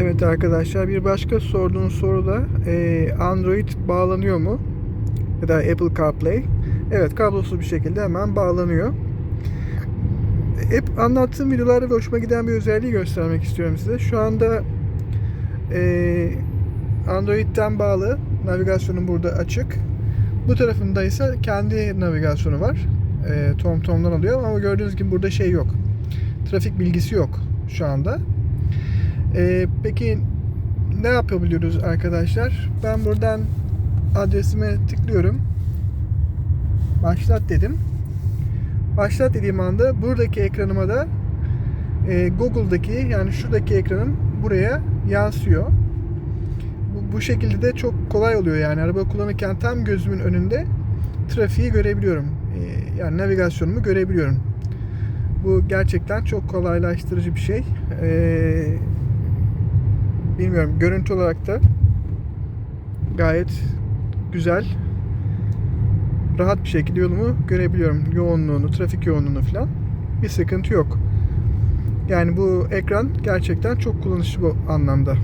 Evet arkadaşlar bir başka sorduğunuz soru da e, Android bağlanıyor mu? Ya da Apple CarPlay. Evet kablosuz bir şekilde hemen bağlanıyor. Hep anlattığım videolarda da hoşuma giden bir özelliği göstermek istiyorum size. Şu anda e, Android'den bağlı. Navigasyonum burada açık. Bu tarafında ise kendi navigasyonu var. E, TomTom'dan alıyor ama gördüğünüz gibi burada şey yok. Trafik bilgisi yok şu anda. Ee, peki ne yapabiliyoruz arkadaşlar? Ben buradan adresime tıklıyorum. Başlat dedim. Başlat dediğim anda buradaki ekranıma da e, Google'daki yani şuradaki ekranım buraya yansıyor. Bu, bu şekilde de çok kolay oluyor yani araba kullanırken tam gözümün önünde trafiği görebiliyorum. E, yani navigasyonumu görebiliyorum. Bu gerçekten çok kolaylaştırıcı bir şey. Ee, bilmiyorum görüntü olarak da gayet güzel. Rahat bir şekilde yolumu görebiliyorum. Yoğunluğunu, trafik yoğunluğunu falan. Bir sıkıntı yok. Yani bu ekran gerçekten çok kullanışlı bu anlamda.